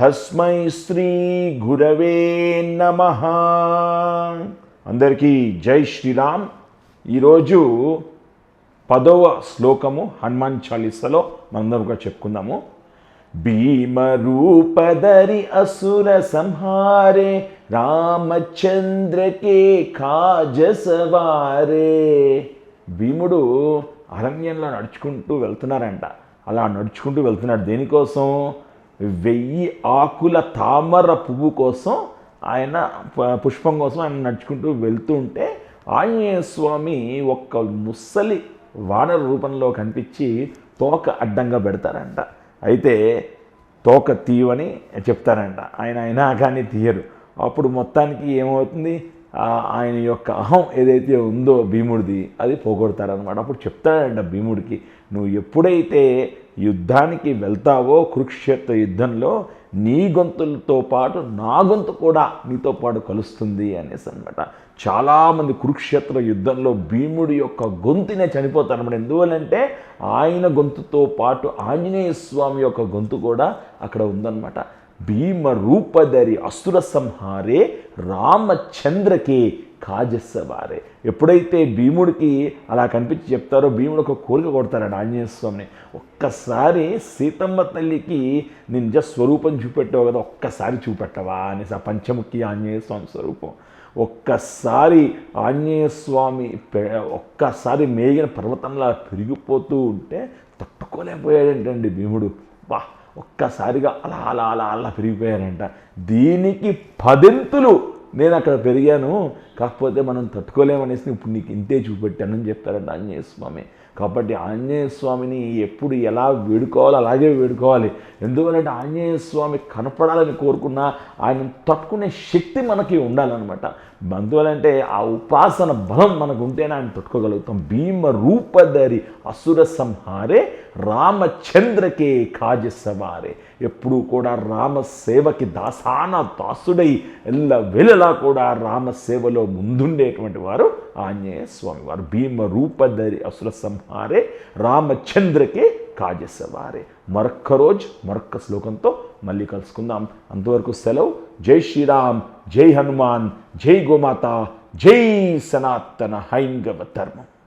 తస్మై శ్రీ గురవే నమ. అందరికీ జై శ్రీరామ్. ఈరోజు పదవ శ్లోకము హనుమాన్ చాలీసాలో మనందరం కూడా చెప్పుకుందాము. భీమరూపధరి అసుర సంహారే రామచంద్రకే కాజసవారే. భీముడు అరణ్యంలో నడుచుకుంటూ వెళ్తున్నారంట. అలా నడుచుకుంటూ వెళ్తున్నాడు దేనికోసం? వెయ్యి ఆకుల తామర పువ్వు కోసం ఆయన పుష్పం కోసం ఆయన నడుచుకుంటూ వెళ్తూ ఉంటే ఆంజనేయ స్వామి ఒక్క ముసలి వానర రూపంలో కనిపించి తోక అడ్డంగా పెడతారంట. అయితే తోక తీయమని చెప్తారంట. ఆయన అయినా కానీ తీయరు. అప్పుడు మొత్తానికి ఏమవుతుంది? ఆయన యొక్క అహం ఏదైతే ఉందో భీముడిది అది పోగొడతారనమాట అప్పుడు చెప్తాడంట భీముడికి నువ్వు ఎప్పుడైతే యుద్ధానికి వెళ్తావో కురుక్షేత్ర యుద్ధంలో నీ గొంతులతో పాటు నా గొంతు కూడా నీతో పాటు కలుస్తుంది అనేసి అనమాట చాలామంది కురుక్షేత్ర యుద్ధంలో భీముడి యొక్క గొంతునే చనిపోతారన్నమాట ఎందువల్లంటే ఆయన గొంతుతో పాటు ఆంజనేయ స్వామి యొక్క గొంతు కూడా అక్కడ ఉందన్నమాట. భీమ రూపధరి అసుర సంహారే రామచంద్రకే కాజస్సవారే. ఎప్పుడైతే భీముడికి అలా కనిపించి చెప్తారో భీముడు ఒక కోరిక కొడతాడు ఆంజనేయ స్వామిని. ఒక్కసారి సీతమ్మ తల్లికి నేను నిజ స్వరూపం చూపెట్టావు కదా ఒక్కసారి చూపెట్టవా అనేసి ఆ పంచముఖి ఆంజనేయ స్వామి స్వరూపం. ఒక్కసారి ఆంజనేయ స్వామి ఒక్కసారి మేగిన పర్వతంలా పెరిగిపోతూ ఉంటే తట్టుకోలేకపోయాడంటండి భీముడు. వాహ్ ఒక్కసారిగా అలా అలా అలా అలా పెరిగిపోయారంట. దీనికి పదింతులు నేను అక్కడ పెరిగాను కాకపోతే మనం తట్టుకోలేమనేసి ఇప్పుడు నీకు ఇంతే చూపెట్టానని చెప్తారంట ఆంజనేయ స్వామి. కాబట్టి ఆంజనేయ స్వామిని ఎప్పుడు ఎలా వేడుకోవాలో అలాగే వేడుకోవాలి. ఎందువల్లంటే ఆంజనేయ స్వామి కనపడాలని కోరుకున్నా ఆయన తట్టుకునే శక్తి మనకి ఉండాలన్నమాట. అందువలంటే ఆ ఉపాసన బలం మనకు ఉంటేనే ఆయన తట్టుకోగలుగుతాం. భీమ రూపధరి అసుర సంహారే రామచంద్రకే కాజసవారే ఎప్పుడూ కూడా రామసేవకి దాసాన దాసుడై ఎల్ల వెలలా కూడా రామసేవలో ముందుండేటువంటి వారు ఆంజనేయ స్వామి వారు. భీమ రూపధరి అసుర సంహారే రామచంద్రకే కాజసవారే మరొక్క రోజు మరొక్క శ్లోకంతో మళ్ళీ కలుసుకుందాం. అంతవరకు సెలవు. జై శ్రీరామ్ జై హనుమాన్ జై గోమాత జై సనాతన హైంగవ ధర్మం.